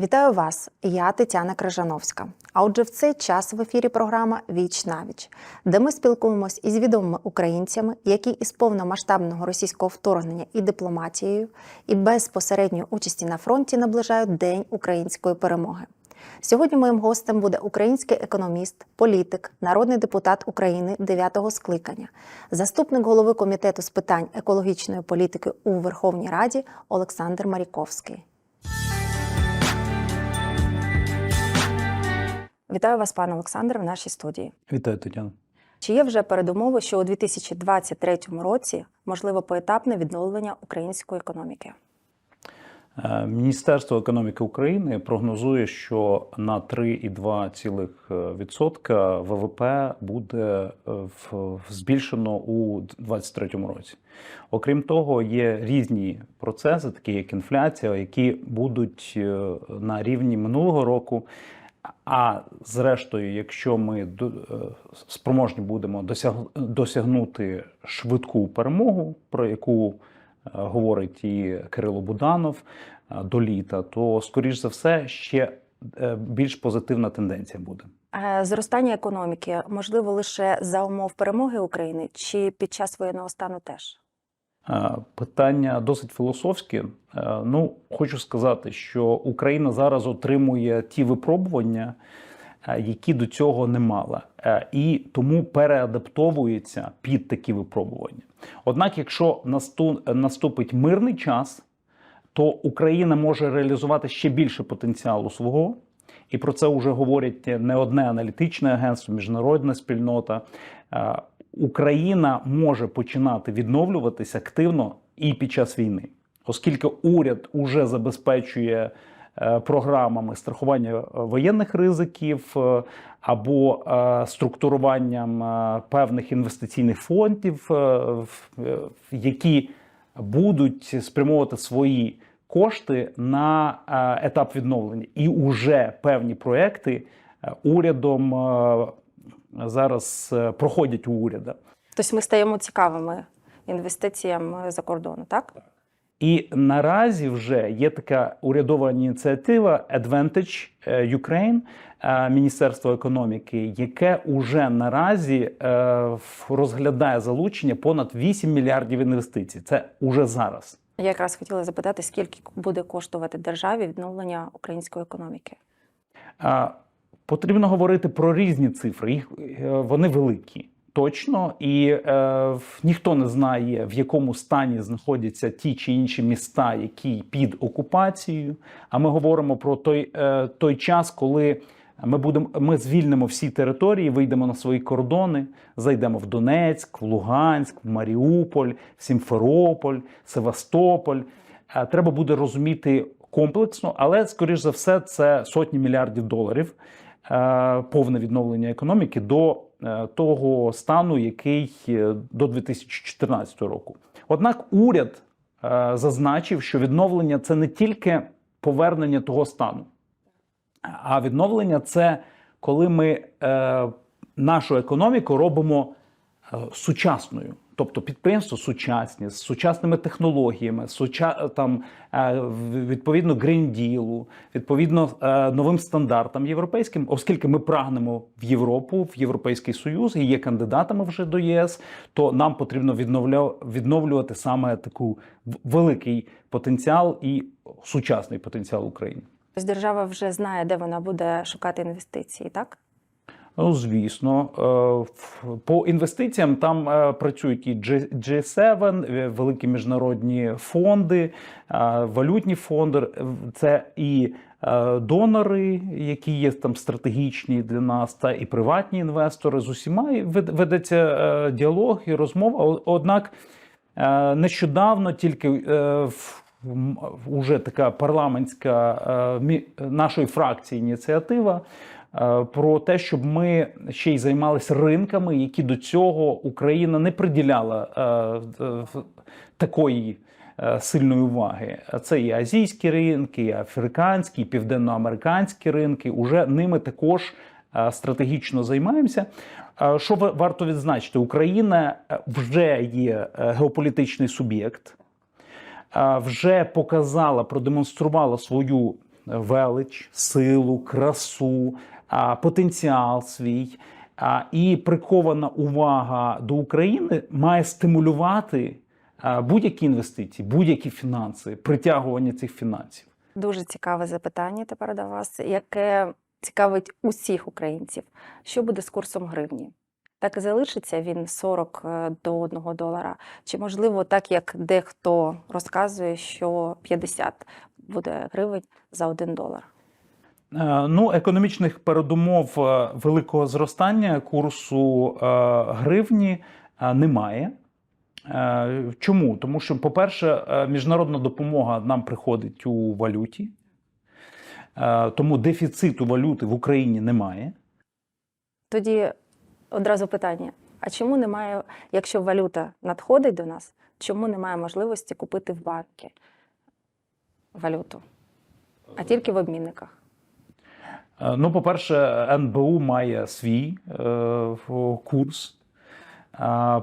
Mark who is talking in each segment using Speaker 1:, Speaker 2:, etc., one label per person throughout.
Speaker 1: Вітаю вас! Я Тетяна Крижановська. А отже, в цей час в ефірі програма Віч на віч, де ми спілкуємось із відомими українцями, які із повномасштабного російського вторгнення і дипломатією, і безпосередньої участі на фронті наближають День української перемоги. Сьогодні моїм гостем буде український економіст, політик, народний депутат України 9-го скликання, заступник голови комітету з питань екологічної політики у Верховній Раді Олександр Маріковський. Вітаю вас, пане Олександре, в нашій студії.
Speaker 2: Вітаю, Тетяна.
Speaker 1: Чи є вже передумови, що у 2023 році можливо поетапне відновлення української економіки?
Speaker 2: Е, Міністерство економіки України прогнозує, що на 3,2% ВВП буде е, збільшено у 2023 році. Окрім того, є різні процеси, такі як інфляція, які будуть е, на рівні минулого року. А зрештою, якщо ми е, спроможні будемо досяг- досягнути швидку перемогу, про яку е, говорить і Кирило Буданов е, до літа, то скоріш за все ще більш позитивна тенденція буде.
Speaker 1: Зростання економіки можливо лише за умов перемоги України чи під час воєнного стану теж?
Speaker 2: Е, Питання досить філософське. Е, Ну, хочу сказати, що Україна зараз отримує ті випробування, е, які до цього не мала, і тому переадаптовується під такі випробування. Однак, якщо наступить мирний час, то Україна може реалізувати ще більше потенціалу свого. І про це вже говорять не одне аналітичне агентство, міжнародна спільнота. Україна може починати відновлюватися активно і під час війни, оскільки уряд уже забезпечує е, програмами страхування е, воєнних ризиків е, або структуруванням певних інвестиційних фондів, які будуть спрямовувати свої кошти на етап відновлення, і уже певні проекти урядом зараз е, проходять у уряда.
Speaker 1: Тобто ми стаємо цікавими інвестиціям за кордону, так?
Speaker 2: І наразі вже є така урядова ініціатива Advantage е, Ukraine, е, Міністерство економіки, яке уже наразі розглядає залучення понад 8 мільярдів інвестицій. Це уже зараз.
Speaker 1: Я якраз хотіла запитати, скільки буде коштувати державі відновлення української економіки?
Speaker 2: Потрібно говорити про різні цифри. Їх е, вони великі. Точно, і е, ніхто не знає, в якому стані знаходяться ті чи інші міста, які під окупацією. А ми говоримо про той, е, той час, коли ми будемо ми звільнимо всі території, вийдемо на свої кордони, зайдемо в Донецьк, в Луганськ, в Маріуполь, в Сімферополь, Севастополь. Е, Треба буде розуміти комплексно, але скоріш за все, це сотні мільярдів доларів. Е, Повне відновлення економіки до е, того стану, який е, до 2014 року. Однак уряд зазначив, що відновлення це не тільки повернення того стану, а відновлення це коли ми нашу економіку робимо сучасною. Тобто підприємства сучасні, з сучасними технологіями, суча, там, е, відповідно Deal, відповідно е, новим стандартам європейським, оскільки ми прагнемо в Європу, в Європейський Союз і є кандидатами вже до ЄС, то нам потрібно відновлювати саме таку великий потенціал і сучасний потенціал України.
Speaker 1: Тобто держава вже знає, де вона буде шукати інвестиції, так?
Speaker 2: Ну, звісно, Е, по інвестиціям там е, працюють і G- G7, е, великі міжнародні фонди, валютні фонди. Це і донори, які є там стратегічні для нас, та і приватні інвестори. З усіма ведеться діалог і розмова. Однак нещодавно тільки в- уже така парламентська нашої фракції ініціатива про те, щоб ми ще й займалися ринками, які до цього Україна не приділяла е, е, такої е, сильної уваги. Це і азійські ринки, і африканські, і південноамериканські ринки. Уже ними також е, стратегічно займаємося. Е, Що ва- варто відзначити, Україна е, вже є е, геополітичний суб'єкт, е, вже показала, продемонструвала свою велич, силу, красу, потенціал свій. І прикована увага до України має стимулювати будь-які інвестиції, будь-які фінанси, притягування цих фінансів.
Speaker 1: Дуже цікаве запитання тепер до вас, яке цікавить усіх українців. Що буде з курсом гривні? Так і залишиться він 40 е, до 1 долара? Чи можливо, так як дехто розказує, що 50 буде гривень за 1 долар?
Speaker 2: Е, Ну, економічних передумов е, великого зростання курсу е, гривні немає. Чому? Тому що, по-перше, міжнародна допомога нам приходить у валюті, тому дефіциту валюти в Україні немає.
Speaker 1: Тоді одразу питання: а чому немає, якщо валюта надходить до нас, чому немає можливості купити в банки валюту, а тільки в обмінниках?
Speaker 2: Е, Ну, по-перше, НБУ має свій е, курс.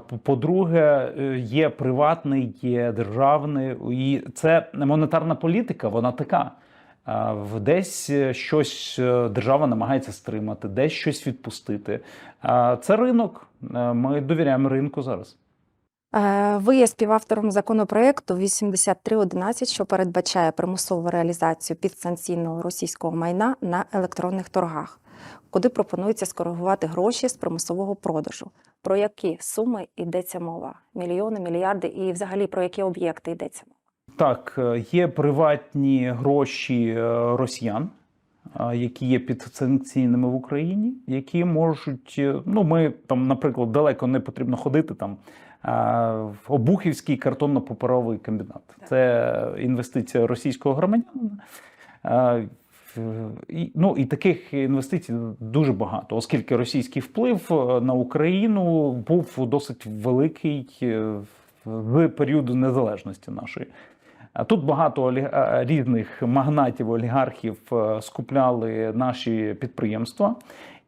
Speaker 2: По- По-друге, е, є приватний, є державний, і це монетарна політика, вона така. Десь е, щось е, держава намагається стримати, десь щось відпустити. Це ринок. Е, Ми довіряємо ринку зараз.
Speaker 1: Е, Ви є співавтором законопроекту 8311, що передбачає примусову реалізацію підсанкційного російського майна на електронних торгах, куди пропонується скоригувати гроші з примусового продажу. Про які суми йдеться мова? Мільйони, мільярди і взагалі про які об'єкти йдеться мова?
Speaker 2: Так, е, є приватні гроші е, росіян, які є підсанкційними в Україні, які можуть. Ну, ми там, наприклад, далеко не потрібно ходити там. В Обухівський картонно-паперовий комбінат. Це інвестиція російського громадянина. Ну, і таких інвестицій дуже багато, оскільки російський вплив е, на Україну був досить великий е, в періоду незалежності нашої. А Тут багато різних магнатів, олігархів е, скупляли наші підприємства.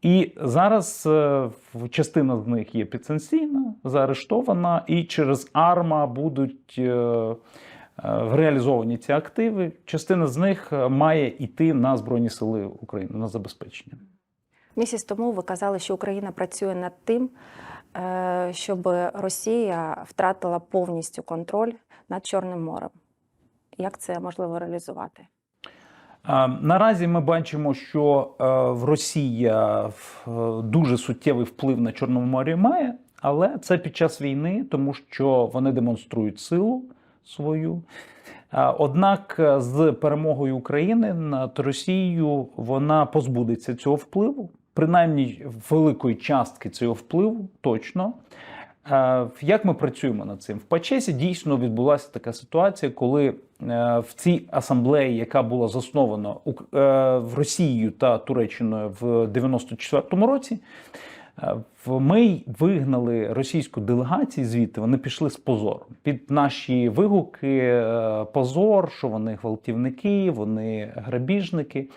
Speaker 2: І зараз е, частина з них є підсанкційна, заарештована, і через АРМА будуть е, е, реалізовані ці активи. Частина з них має йти на Збройні Сили України на забезпечення.
Speaker 1: Місяць тому ви казали, що Україна працює над тим, щоб Росія втратила повністю контроль над Чорним морем. Як це можливо реалізувати?
Speaker 2: Е, Наразі ми бачимо, що е, в Росія е, дуже суттєвий вплив на Чорному морі має, але це під час війни, тому що вони демонструють силу свою. Е, Однак е, з перемогою України над Росією вона позбудеться цього впливу, принаймні великої частки цього впливу точно. Е, Як ми працюємо над цим? В Пачесі дійсно відбулася така ситуація, коли е, в цій асамблеї, яка була заснована е, в Росією та Туреччиною в 94-му році, е, ми вигнали російську делегацію звідти. Вони пішли з позором під наші вигуки. е, Позор, що вони гвалтівники, вони грабіжники.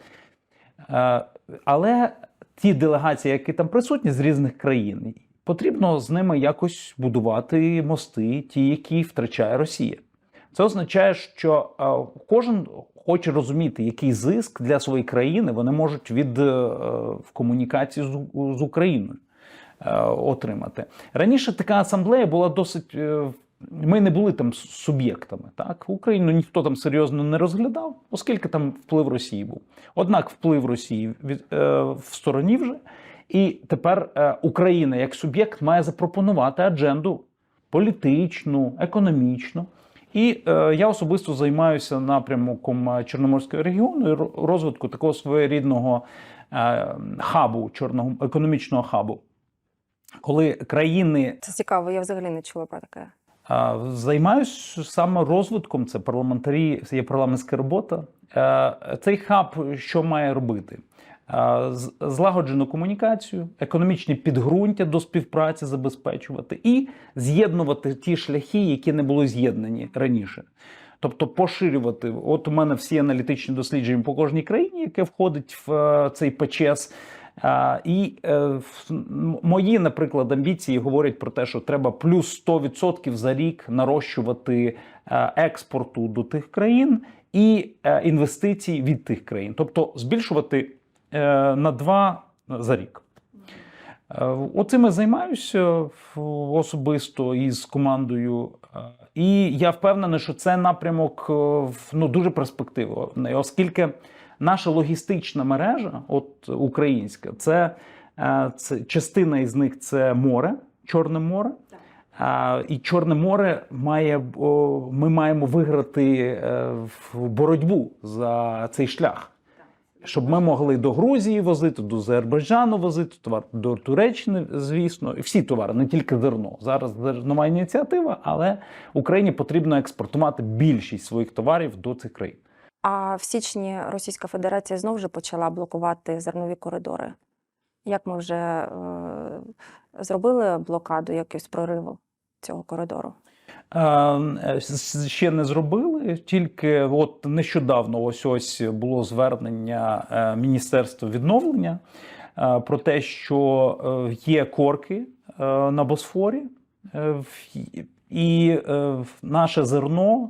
Speaker 2: Е, Але ті делегації, які там присутні з різних країн, потрібно з ними якось будувати мости, ті, які втрачає Росія. Це означає, що кожен хоче розуміти, який зиск для своєї країни вони можуть від е, в комунікації з, з Україною е, отримати. Раніше така асамблея була досить. е, Ми не були там суб'єктами. Так Україну ніхто там серйозно не розглядав, оскільки там вплив Росії був. Однак вплив Росії від, е, в стороні вже. І тепер е, Україна як суб'єкт має запропонувати адженду політичну, економічну. І е, я особисто займаюся напрямком е, Чорноморського регіону і розвитку такого своєрідного е, хабу, чорного економічного хабу. Коли країни
Speaker 1: Це цікаво, я взагалі не чула про таке.
Speaker 2: а, Займаюсь саме розвитком. Це парламентарі, це є парламентська робота. Е, Цей хаб що має робити? Злагоджену комунікацію, економічні підґрунтя до співпраці забезпечувати і з'єднувати ті шляхи, які не були з'єднані раніше. Тобто поширювати. От у мене всі аналітичні дослідження по кожній країні, яке входить в е, цей ПЧС. І е, мої, наприклад, амбіції говорять про те, що треба плюс 100% за рік нарощувати е, експорту до тих країн і інвестицій від тих країн, тобто збільшувати на два за рік. Е, Оцим я займаюся особисто із командою. Е, І я впевнений, що це напрямок е, ну, дуже перспективний, оскільки наша логістична мережа, от українська, це, е, це частина із них це море, Чорне море. І Чорне море має ми маємо виграти е, в боротьбу за цей шлях. Щоб ми могли до Грузії возити, до Азербайджану возити товар, до Туреччини, звісно, і всі товари, не тільки зерно. Зараз зернова ініціатива, але Україні потрібно експортувати більшість своїх товарів до цих країн.
Speaker 1: А в січні Російська Федерація знову ж почала блокувати зернові коридори. Як ми вже е, зробили блокаду якусь прориву цього коридору?
Speaker 2: Е, Ще не зробили, тільки от нещодавно ось ось було звернення е, Міністерства відновлення е, про те, що є корки на Босфорі, і наше зерно,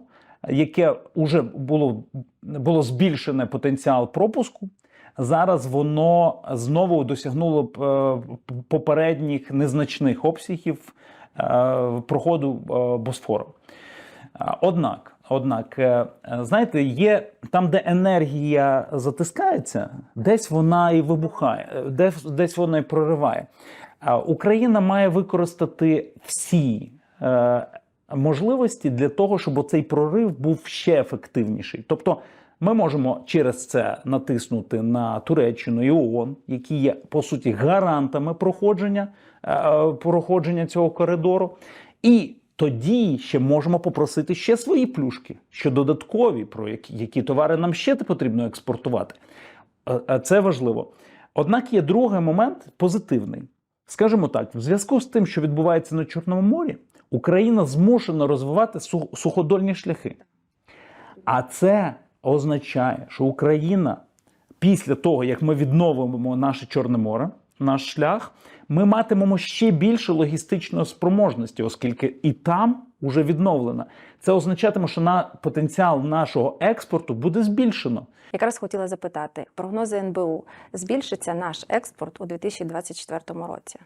Speaker 2: яке вже було, було збільшене потенціал пропуску. Зараз воно знову досягнуло попередніх незначних обсягів проходу е, Босфору. Е, Однак, однак, е, е, знаєте, є там, де енергія затискається, десь вона і вибухає, е, десь, десь вона і прориває. Е, Україна має використати всі е, можливості для того, щоб оцей прорив був ще ефективніший. Тобто, ми можемо через це натиснути на Туреччину і ООН, які є по суті гарантами проходження, е, проходження цього коридору. І тоді ще можемо попросити ще свої плюшки, що додаткові, про які, які товари нам ще потрібно експортувати. Е, е, Це важливо. Однак є другий момент позитивний. Скажімо так, в зв'язку з тим, що відбувається на Чорному морі, Україна змушена розвивати суходольні шляхи. А це означає, що Україна після того, як ми відновимо наше Чорне море, наш шлях, ми матимемо ще більше логістичної спроможності, оскільки і там уже відновлено. Це означатиме, що на потенціал нашого експорту буде збільшено.
Speaker 1: Якраз хотіла запитати, прогнози НБУ збільшиться наш експорт у 2024 році?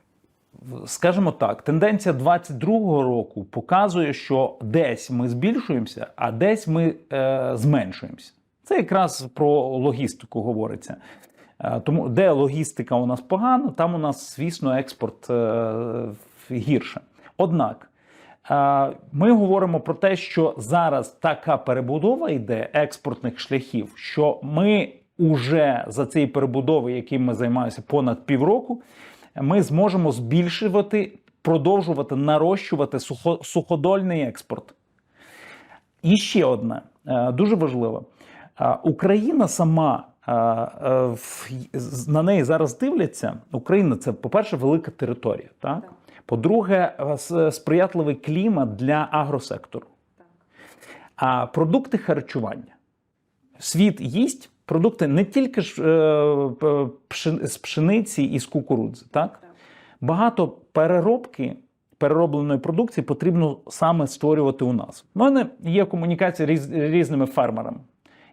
Speaker 2: Скажімо так, тенденція 22-го року показує, що десь ми збільшуємося, а десь ми е, зменшуємося. Це якраз про логістику говориться. Е, тому де логістика у нас погана, там у нас, звісно, експорт е, гірше. Однак е, ми говоримо про те, що зараз така перебудова йде експортних шляхів, що ми уже за цією перебудовою, яким ми займаємося понад півроку, ми зможемо збільшувати, продовжувати нарощувати сухо, суходольний експорт. І ще одне е, дуже важливе. Е, Україна сама е, на неї зараз дивляться. Україна це, по-перше, велика територія. Так? По-друге, сприятливий клімат для агросектору. А продукти харчування. Світ їсть продукти не тільки ж е, з пшениці і з кукурудзи. Так? Багато переробки переробленої продукції потрібно саме створювати у нас. У мене є комунікація різ, різними фермерами,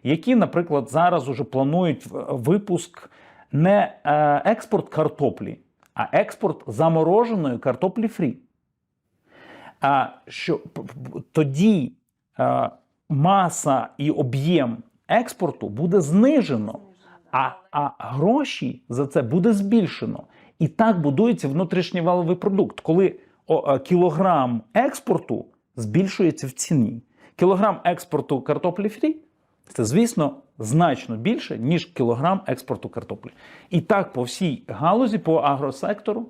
Speaker 2: які, наприклад, зараз уже планують випуск не е, експорт картоплі, а експорт замороженої картоплі фрі. А що тоді е, маса і об'єм експорту буде знижено, а, а гроші за це буде збільшено. І так будується внутрішній валовий продукт, коли о, е, кілограм експорту збільшується в ціні. Кілограм експорту картоплі фрі це, звісно, значно більше, ніж кілограм експорту картоплі. І так по всій галузі, по агросектору.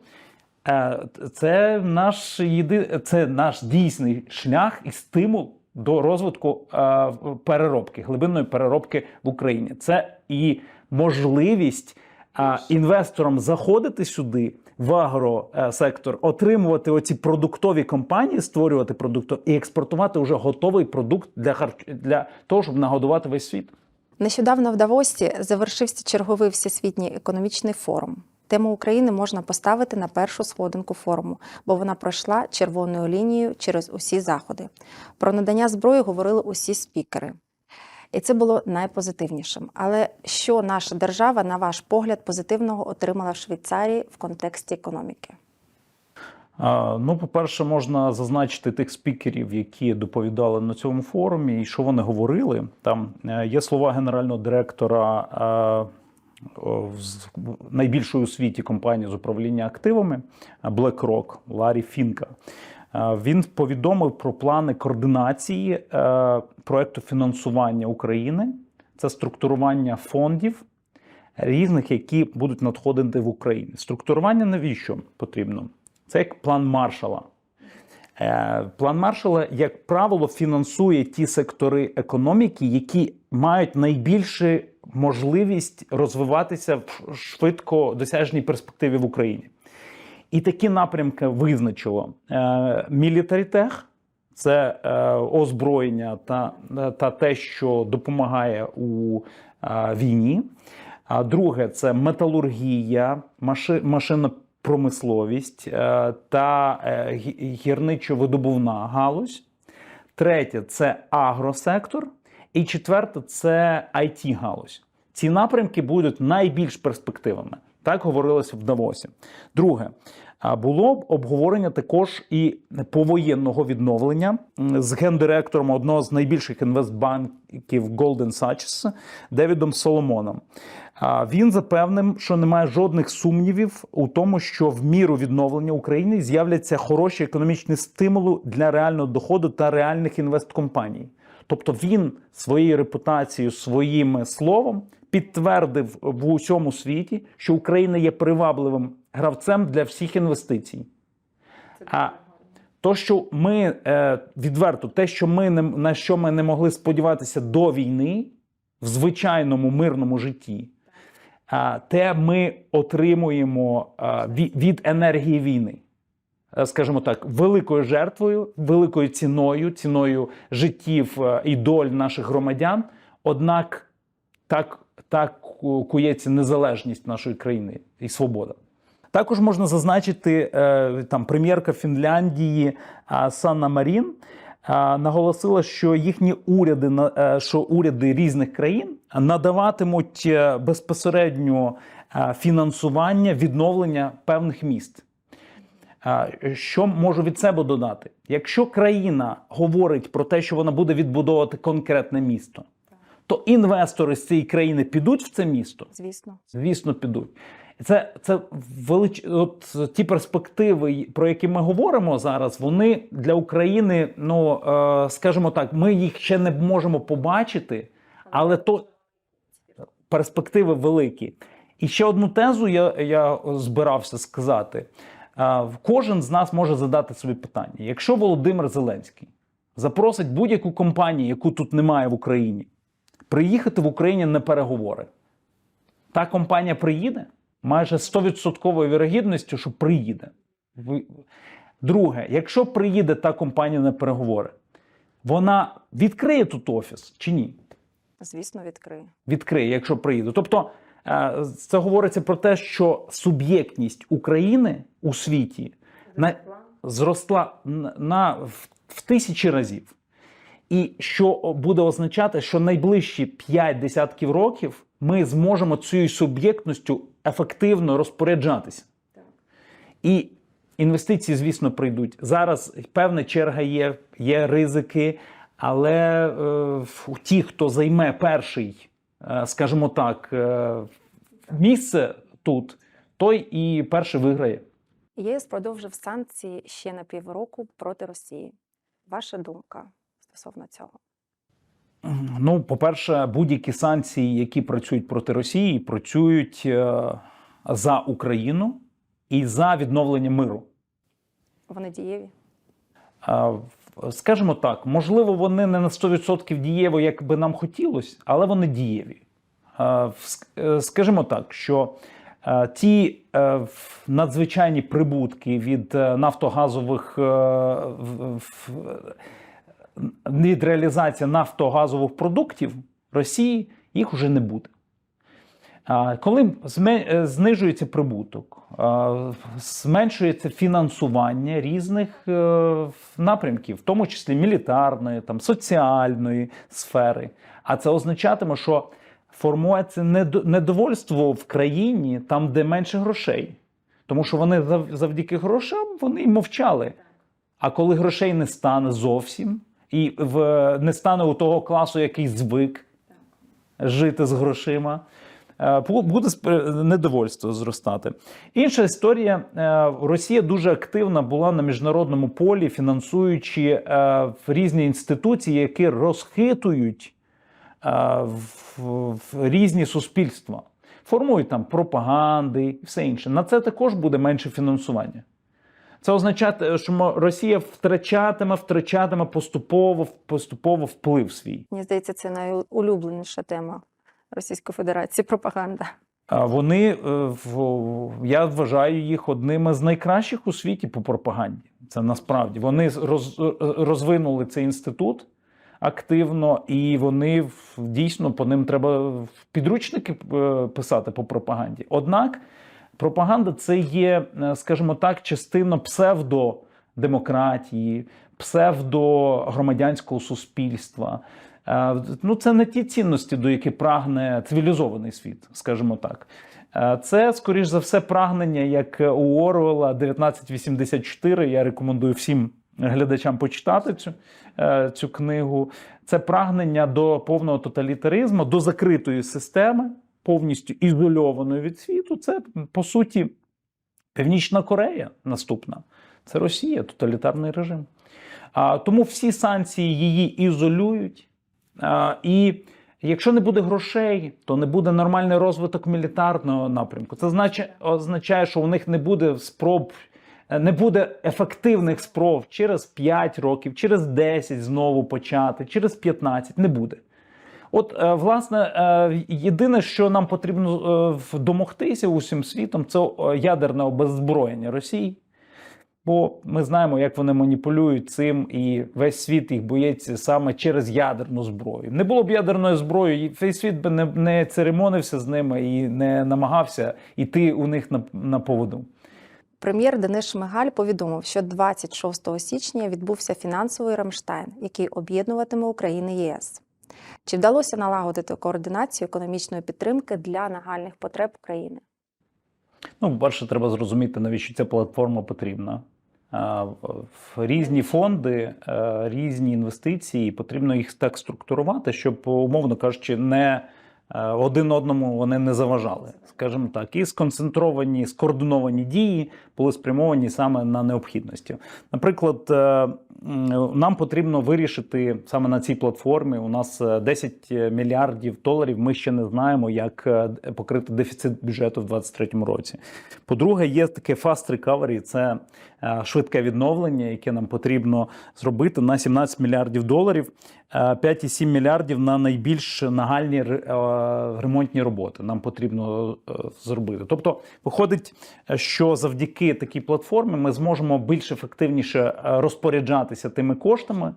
Speaker 2: Е, Це наш єди... це наш дійсний шлях і стимул до розвитку е, переробки, глибинної переробки в Україні. Це і можливість е, інвесторам заходити сюди в агросектор, отримувати оці продуктові компанії, створювати продукти і експортувати вже готовий продукт для харч... для того, щоб нагодувати весь світ.
Speaker 1: Нещодавно в Давосі завершився черговий всесвітній економічний форум. Тему України можна поставити на першу сходинку форуму, бо вона пройшла червоною лінією через усі заходи. Про надання зброї говорили усі спікери. І це було найпозитивнішим. Але що наша держава, на ваш погляд, позитивного отримала в Швейцарії в контексті економіки?
Speaker 2: Ну, по-перше, можна зазначити тих спікерів, які доповідали на цьому форумі, і що вони говорили. Там е, є слова генерального директора е, найбільшої у світі компанії з управління активами BlackRock Ларі Фінка. Він повідомив про плани координації е, проекту фінансування України. Це структурування фондів різних, які будуть надходити в Україні. Структурування навіщо потрібно? Це як план Маршала. Е, План Маршала, як правило, фінансує ті сектори економіки, які мають найбільшу можливість розвиватися в швидко досяжній перспективі в Україні. І такі напрямки визначило е, мілітарітех, це е, озброєння та, та те, що допомагає у е, війні. А друге це металургія, маши, машинопромисловість е, та е, гірничо-видобувна галузь. Третє це агросектор. І четверте це it галузь. Ці напрямки будуть найбільш перспективами. Так говорилося в Давосі. Друге, було б обговорення також і повоєнного відновлення з гендиректором одного з найбільших інвестбанків Goldman Sachs Девідом Соломоном. Він запевнив, що немає жодних сумнівів у тому, що в міру відновлення України з'являться хороші економічні стимули для реального доходу та реальних інвесткомпаній. Тобто він своєю репутацією, своїм словом підтвердив в усьому світі, що Україна є привабливим гравцем для всіх інвестицій. А то, що ми е, відверто, те, що ми не на що ми не могли сподіватися до війни в звичайному мирному житті, те ми отримуємо від, від енергії війни. Е, Скажімо так, великою жертвою, великою ціною, ціною життів е, і доль наших громадян. Однак так, так кується незалежність нашої країни і свобода. Також можна зазначити е, там прем'єрка Фінляндії Санна Марін наголосила, що їхні уряди що уряди різних країн надаватимуть безпосередньо фінансування відновлення певних міст. Що можу від себе додати? Якщо країна говорить про те, що вона буде відбудовувати конкретне місто, то інвестори з цієї країни підуть в це місто.
Speaker 1: Звісно.
Speaker 2: Звісно, підуть. Це, це велич... От ті перспективи, про які ми говоримо зараз, вони для України, ну е, скажімо так, ми їх ще не можемо побачити, але то перспективи великі. І ще одну тезу я, я збирався сказати. Кожен з нас може задати собі питання: якщо Володимир Зеленський запросить будь-яку компанію, яку тут немає в Україні, приїхати в Україні на переговори, та компанія приїде майже 100% вірогідністю, що приїде. Друге, якщо приїде та компанія на переговори, вона відкриє тут офіс чи ні?
Speaker 1: Звісно, відкриє.
Speaker 2: Відкриє, якщо приїде. Тобто це говориться про те, що суб'єктність України у світі на, зросла на, на в, в тисячі разів. І що буде означати, що найближчі 5 десятків років ми зможемо цією суб'єктністю ефективно розпоряджатися. І інвестиції, звісно, прийдуть. Зараз певна черга є, є ризики, але е, ті, хто займе перший, е, скажімо так, е, місце тут, той і перший виграє.
Speaker 1: ЄС продовжив санкції ще на півроку проти Росії. Ваша думка стосовно цього?
Speaker 2: Ну, по-перше, будь-які санкції, які працюють проти Росії, працюють е, за Україну і за відновлення миру.
Speaker 1: Вони дієві?
Speaker 2: Скажімо так, можливо, вони не на 100% дієві, як би нам хотілося, але вони дієві. Е, е, Скажімо так, що е, ті надзвичайні прибутки від нафтогазових від реалізації нафтогазових продуктів Росії їх уже не буде. Коли е, знижується прибуток, зменшується фінансування різних е, напрямків, в тому числі мілітарної, там, соціальної сфери. А це означатиме, що формується недовольство в країні там, де менше грошей. Тому що вони завдяки грошам вони й мовчали. А коли грошей не стане зовсім, і в, не стане у того класу, який звик жити з грошима, буде сп- недовольство зростати. Інша історія: е, Росія дуже активна була на міжнародному полі, фінансуючи е, різні інституції, які розхитують е, в різні суспільства, формують там пропаганди і все інше. На це також буде менше фінансування. Це означає, що Росія втрачатиме, втрачатиме поступово, поступово вплив свій.
Speaker 1: Мені здається, це найулюбленіша тема Російської Федерації пропаганда.
Speaker 2: А Вони е, я вважаю їх одними з найкращих у світі по пропаганді. Це насправді вони роз, розвинули цей інститут активно, і вони дійсно по ним треба підручники е, писати по пропаганді. Однак пропаганда це є, е, скажімо так, частина псевдодемократії, псевдогромадянського суспільства. Е, Ну, це не ті цінності, до яких прагне цивілізований світ, скажімо так. Е, Це, скоріш за все, прагнення, як у Орвела 1984. Я рекомендую всім глядачам почитати цю, е, цю книгу. Це прагнення до повного тоталітаризму, до закритої системи, повністю ізольованої від світу. Це, по суті, Північна Корея наступна. Це Росія, тоталітарний режим. А, тому всі санкції її ізолюють. І якщо не буде грошей, то не буде нормальний розвиток мілітарного напрямку. Це значить, означає, що у них не буде спроб, е, не буде ефективних спроб через 5 років, через 10 знову почати, через 15 не буде. От, е, власне, е, єдине, що нам потрібно домогтися усім світом, це ядерне обеззброєння Росії. Бо ми знаємо, як вони маніпулюють цим, і весь світ їх боїться саме через ядерну зброю. Не було б ядерної зброї, і весь світ би не, не церемонився з ними і не намагався йти у них на, на поводу.
Speaker 1: Прем'єр Денис Шмигаль повідомив, що 26 січня відбувся фінансовий Рамштайн, який об'єднуватиме Україну і ЄС. Чи вдалося налагодити координацію економічної підтримки для нагальних потреб країни?
Speaker 2: Ну, по-перше, треба зрозуміти, навіщо ця платформа потрібна. В різні фонди, е, різні інвестиції, потрібно їх так структурувати, щоб, умовно кажучи, не е, один одному вони не заважали, скажімо так, і сконцентровані, скоординовані дії були спрямовані саме на необхідності. Наприклад, е, нам потрібно вирішити саме на цій платформі. У нас е, 10 мільярдів доларів. Ми ще не знаємо, як е, покрити дефіцит бюджету в 2023 році. По-друге, є таке fast recovery, це е, швидке відновлення, яке нам потрібно зробити на 17 мільярдів доларів. Е, 5,7 мільярдів на найбільш нагальні е, ремонтні роботи. Нам потрібно е, зробити. Тобто, виходить, е, що завдяки такій платформі ми зможемо більш ефективніше е, розпоряджатися тими коштами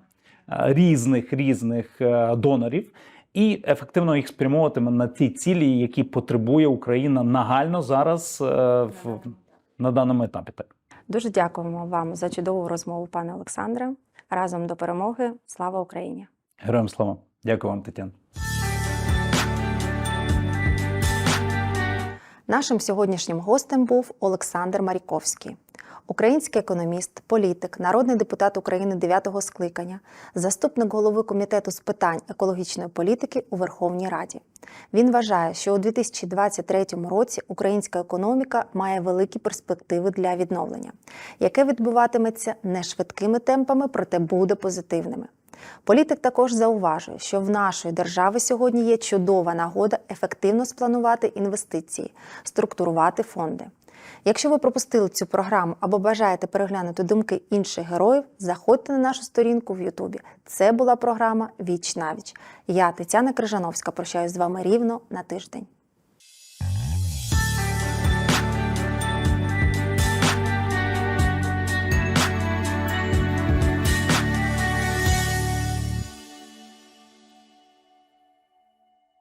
Speaker 2: е, різних різних е, донорів. І ефективно їх спрямовуватиме на ті цілі, які потребує Україна нагально зараз е, в, на даному етапі. Так.
Speaker 1: Дуже дякуємо вам за чудову розмову, пане Олександре. Разом до перемоги. Слава Україні!
Speaker 2: Героям слава. Дякую вам, Тетяна.
Speaker 1: Нашим сьогоднішнім гостем був Олександр Маріковський, український економіст, політик, народний депутат України 9-го скликання, заступник голови комітету з питань екологічної політики у Верховній Раді. Він вважає, що у 2023 році українська економіка має великі перспективи для відновлення, яке відбуватиметься не швидкими темпами, проте буде позитивними. Політик також зауважує, що в нашої держави сьогодні є чудова нагода ефективно спланувати інвестиції, структурувати фонди. Якщо ви пропустили цю програму або бажаєте переглянути думки інших героїв, заходьте на нашу сторінку в Ютубі. Це була програма Віч навіч. Я Тетяна Крижановська. Прощаюсь з вами рівно на тиждень.